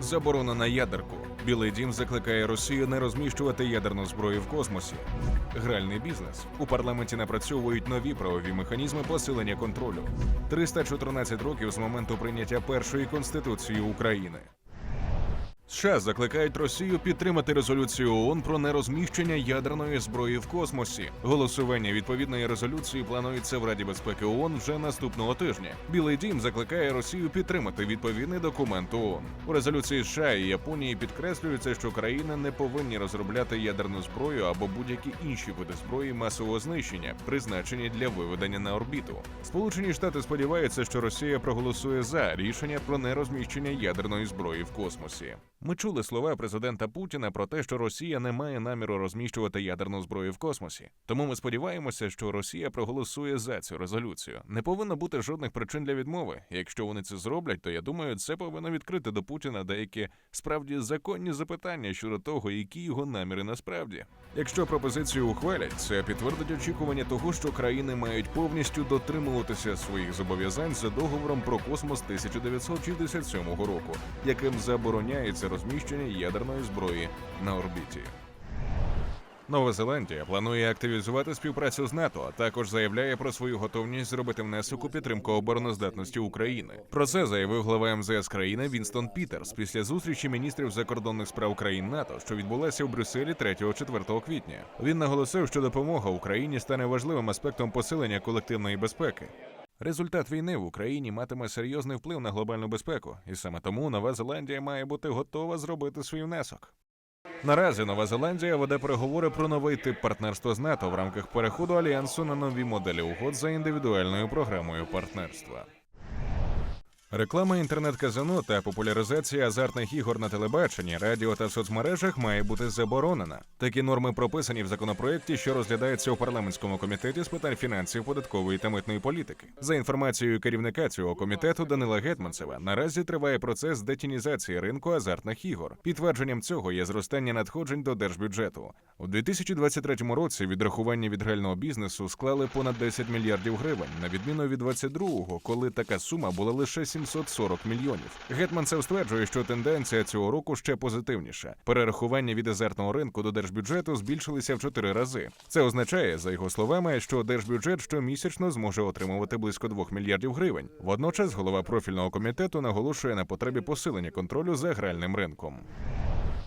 Заборона на ядерку. Білий дім закликає Росію не розміщувати ядерну зброю в космосі. Гральний бізнес. У парламенті напрацьовують нові правові механізми посилення контролю. 314 років з моменту прийняття першої конституції України. США закликають Росію підтримати резолюцію ООН про нерозміщення ядерної зброї в космосі. Голосування відповідної резолюції планується в Раді безпеки ООН вже наступного тижня. Білий дім закликає Росію підтримати відповідний документ ООН. У резолюції США і Японії підкреслюється, що країни не повинні розробляти ядерну зброю або будь-які інші види зброї масового знищення, призначені для виведення на орбіту. Сполучені Штати сподіваються, що Росія проголосує за рішення про нерозміщення ядерної зброї в космосі. Ми чули слова президента Путіна про те, що Росія не має наміру розміщувати ядерну зброю в космосі. Тому ми сподіваємося, що Росія проголосує за цю резолюцію. Не повинно бути жодних причин для відмови. Якщо вони це зроблять, то я думаю, це повинно відкрити до Путіна деякі справді законні запитання щодо того, які його наміри насправді. Якщо пропозицію ухвалять, це підтвердить очікування того, що країни мають повністю дотримуватися своїх зобов'язань за договором про космос 1967 року, яким забороняється розміщення ядерної зброї на орбіті. Нова Зеландія планує активізувати співпрацю з НАТО, а також заявляє про свою готовність зробити внесок у підтримку обороноздатності України. Про це заявив глава МЗС країни Вінстон Пітерс після зустрічі міністрів закордонних справ країн НАТО, що відбулася у Брюсселі 3-4 квітня. Він наголосив, що допомога Україні стане важливим аспектом посилення колективної безпеки. Результат війни в Україні матиме серйозний вплив на глобальну безпеку, і саме тому Нова Зеландія має бути готова зробити свій внесок. Наразі Нова Зеландія веде переговори про новий тип партнерства з НАТО в рамках переходу альянсу на нові моделі угод за індивідуальною програмою партнерства. Реклама інтернет-казино та популяризація азартних ігор на телебаченні, радіо та соцмережах має бути заборонена. Такі норми прописані в законопроекті, що розглядається у парламентському комітеті з питань фінансів, податкової та митної політики. За інформацією керівника цього комітету Данила Гетманцева, наразі триває процес детінізації ринку азартних ігор. Підтвердженням цього є зростання надходжень до держбюджету. У 2023 році відрахування від грального бізнесу склали понад 10 мільярдів гривень, на відміну від 22-го, коли така сума була лише 740 мільйонів. Гетманцев стверджує, що тенденція цього року ще позитивніша. Перерахування від азартного ринку до держбюджету збільшилися в чотири рази. Це означає, за його словами, що держбюджет щомісячно зможе отримувати близько 2 мільярдів гривень. Водночас голова профільного комітету наголошує на потребі посилення контролю за гральним ринком.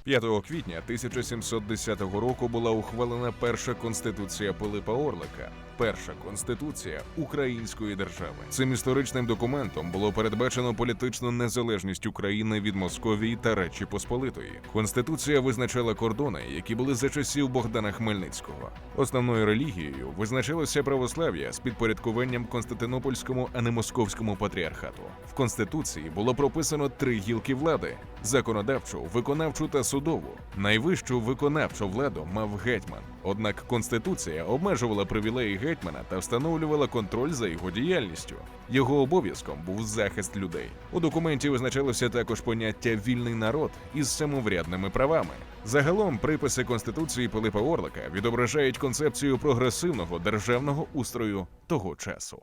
5 квітня 1710 року була ухвалена перша конституція Пилипа Орлика. Перша конституція української держави. Цим історичним документом було передбачено політичну незалежність України від Московії та Речі Посполитої. Конституція визначала кордони, які були за часів Богдана Хмельницького. Основною релігією визначилося православ'я з підпорядкуванням Константинопольському, а не московському патріархату. В конституції було прописано три гілки влади: законодавчу, виконавчу та судову. Найвищу виконавчу владу мав гетьман. Однак конституція обмежувала привілеї гетьмана та встановлювала контроль за його діяльністю. Його обов'язком був захист людей. У документі визначалося також поняття вільний народ із самоврядними правами. Загалом приписи конституції Пилипа Орлика відображають концепцію прогресивного державного устрою того часу.